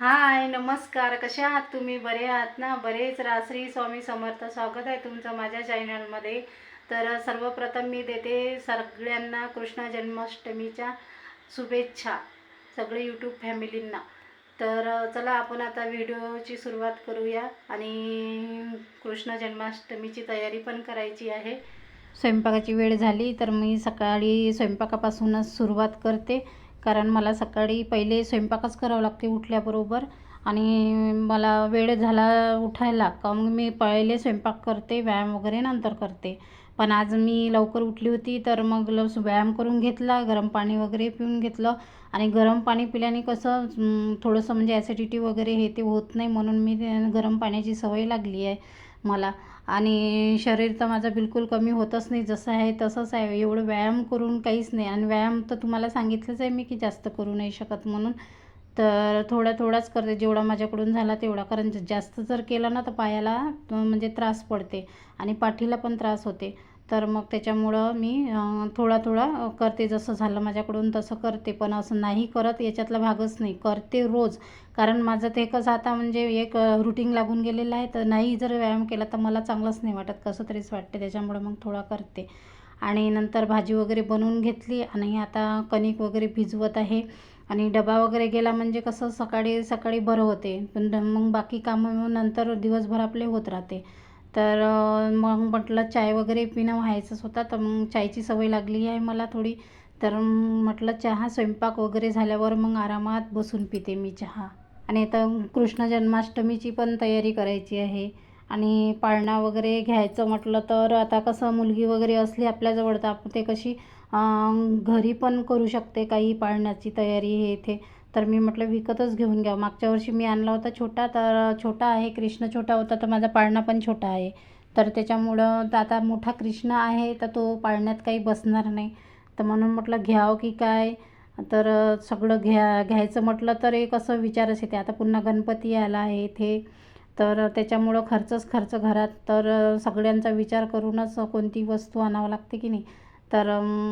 हाय नमस्कार. कशा आहात तुम्ही? बरे आहात ना? बरेच राश्री श्री स्वामी समर्थ. स्वागत आहे तुमचं माझ्या चॅनलमध्ये तर सर्वप्रथम मी देते सगळ्यांना कृष्ण जन्माष्टमीच्या शुभेच्छा सगळे यूट्यूब फॅमिलींना तर चला आपण आता व्हिडिओची सुरुवात करूया. आणि कृष्ण जन्माष्टमीची तयारी पण करायची आहे. स्वयंपाकाची वेळ झाली तर मी सकाळी स्वयंपाकापासूनच सुरुवात करते. कारण मला सकाळी पहिले स्वयंपाकच करावं लागते उठल्याबरोबर आणि मला वेळ झाला उठायला का मग मी पहिले स्वयंपाक करते व्यायाम वगैरे नंतर करते. पण आज मी लवकर उठली होती तर मग लस व्यायाम करून घेतला गरम पाणी वगैरे पिऊन घेतलं आणि गरम पाणी पिल्याने कसं थोडंसं म्हणजे ॲसिडिटी वगैरे हे ते होत नाही म्हणून मी गरम पाण्याची सवय लागली आहे. मला. आणि शरीर तर माझं बिलकुल कमी होतच नाही. जसं आहे तसंच आहे. एवढं व्यायाम करून काहीच नाही. आणि व्यायाम तर तुम्हाला सांगितलंच आहे मी की जास्त करू नाही शकत म्हणून. तर थोडा थोडाच करते. जेवढा माझ्याकडून झाला तेवढा. कारण जास्त जर केलं ना तर पायाला म्हणजे त्रास पडते. आणि पाठीला पण त्रास होते. तर मग त्याच्यामुळं मी थोडा थोडा करते जसं झालं माझ्याकडून तसं करते. पण असं नाही करत याच्यातला भागच नाही. करते रोज. कारण माझं ते कसं आता म्हणजे एक रुटीन लागून गेलेलं आहे. तर नाही जर व्यायाम केला तर मला चांगलंच नाही वाटत. कसं तरीच वाटते. त्याच्यामुळं मग थोडा करते. आणि नंतर भाजी वगैरे बनवून घेतली. आणि आता कणिक वगैरे भिजवत आहे. आणि डबा वगैरे गेला म्हणजे कसं सकाळी सकाळी बरं होते. पण मग बाकी कामं नंतर दिवसभर आपले होत राहते. तर मग म्हटलं चाय वगैरे पिणं व्हायचंच होता. तर मग चायची सवय लागली आहे मला थोडी. तर म्हटलं चहा स्वयंपाक वगैरे झाल्यावर मग आरामात बसून पिते मी चहा. आणि आता कृष्ण जन्माष्टमीची पण तयारी करायची आहे. आणि पाळणा वगैरे घ्यायचं म्हटलं तर आता कसं मुलगी वगैरे असली आपल्याजवळ तर आपण ते कशी घरी पण करू शकते काही पाळण्याची तयारी हे इथे. तर मी म्हटलं विकतच घेऊन घ्या. मागच्या वर्षी मी आणला होता छोटा तर छोटा आहे. कृष्ण छोटा होता तर माझा पाळणा पण छोटा आहे. तर त्याच्यामुळं तर आता मोठा कृष्ण आहे तर तो पाळण्यात काही बसणार नाही. तर म्हणून म्हटलं घ्यावं की काय? तर सगळं घ्या घ्यायचं म्हटलं तर एक असं विचारच येते. आता पुन्हा गणपती आला आहे इथे. तर त्याच्यामुळं खर्चच खर्च घरात. तर सगळ्यांचा विचार करूनच कोणती वस्तू आणावं लागते की नाही? तर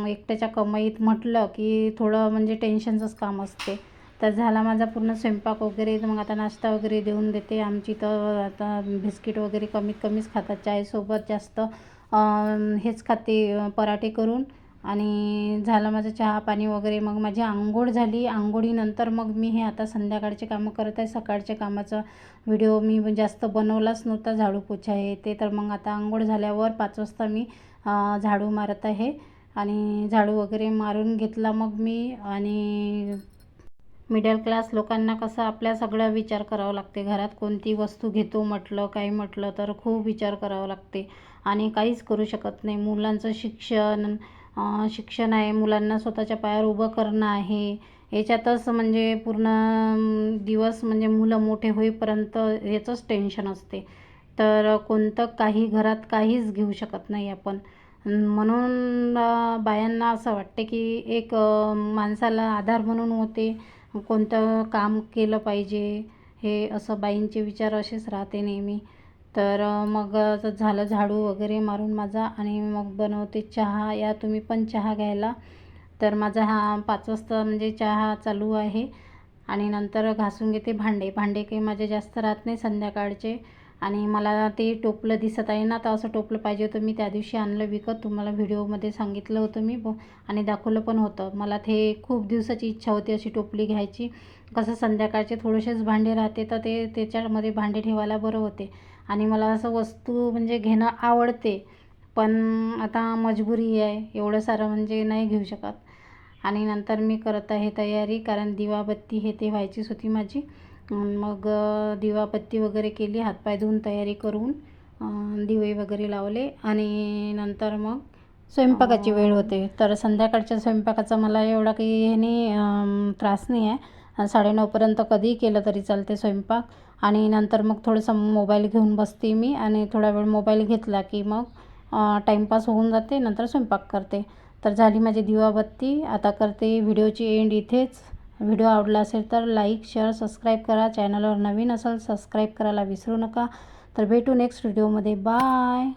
एकट्याच्या कमाईत म्हटलं की थोडं म्हणजे टेन्शनचंच काम असते. तर झाला माझा पूर्ण स्वयंपाक वगैरे तर मग आता नाश्ता वगैरे देऊन देते. आमची तर आता बिस्किट वगैरे कमीत कमीच खातात. चायसोबत जास्त हेच खाते पराठे करून. आणि झालं माझं चहा पाणी वगैरे. मग माझी आंघोळ झाली. आंघोळीनंतर मग मी हे आता संध्याकाळचे कामं करत आहे. सकाळच्या कामाचा व्हिडिओ मी जास्त बनवलाच नव्हता. झाडू पोछा हे ते. तर मग आता आंघोळ झाल्यावर पाच वाजता मी झाडू मारत आहे. आणि झाडू वगैरे मारून घेतला मग मी. आणि मिडल क्लास लोकांना कसं आपल्या सगळ्या विचार करावं लागते. घरात कोणती वस्तू घेतो म्हटलं काही म्हटलं तर खूप विचार करावं लागते. आणि काहीच करू शकत नाही. मुलांचं शिक्षण शिक्षण आहे. मुलांना स्वतःच्या पायावर उभं करणं आहे. याच्यातच म्हणजे पूर्ण दिवस म्हणजे मुलं मोठे होईपर्यंत याचंच टेन्शन असते. तर कोणतं काही घरात काहीच घेऊ शकत नाही आपण. म्हणून बायांना असं वाटते की एक माणसाला आधार म्हणून होते. कोणतं काम केलं पाहिजे हे असं बाईंचे विचार असेच राहते नेहमी. तर मग असं झालं झाडू वगैरे मारून माझा आणि मग बनवते चहा. या तुम्ही पण चहा घ्यायला. तर माझा हा पाच वाजता म्हणजे चहा चालू आहे. आणि नंतर घासून घेते भांडे. भांडे काही माझे जास्त राहत नाही संध्याकाळचे. आणि मला ते टोपलं दिसत आहे ना तर असं टोपलं पाहिजे होतं. मी त्या दिवशी आणलं विकत. तुम्हाला व्हिडिओमध्ये सांगितलं होतं मी. आणि दाखवलं पण होतं. मला ते खूप दिवसाची इच्छा होती अशी टोपली घ्यायची. कसं संध्याकाळचे थोडेसेच भांडे राहते तर ते त्याच्यामध्ये भांडे ठेवायला बरं होते. आणि मला असं वस्तू म्हणजे घेणं आवडते. पण आता मजबुरी आहे. एवढं सारं म्हणजे नाही घेऊ शकत. आणि नंतर मी करत आहे तयारी कारण दिवाबत्ती हे ते व्हायचीच होती माझी. मग दिवाबत्ती वगैरे केली हातपाय धुवून तयारी करून दिवे वगैरे लावले आणि नंतर मग स्वयंपाकाची वेळ होते. तर संध्याकाळच्या स्वयंपाकाचा मला एवढा काही हे नाही अम, त्रास नाही आहे. साडेनऊपर्यंत कधीही केलं तरी चालते स्वयंपाक. आणि नंतर मग थोडंसं मोबाईल घेऊन बसते मी आणि थोडा वेळ मोबाईल घेतला की मग टाईमपास होऊन जाते नंतर स्वयंपाक करते. तर झाली माझी दिवाबत्ती. आता करते व्हिडिओची एंड इथेच. व्हिडिओ आवडला असेल तर लाईक शेअर सबस्क्राईब करा. चॅनलवर नवीन असेल सबस्क्राईब करायला विसरू नका. तर भेटू नेक्स्ट व्हिडिओमध्ये. बाय!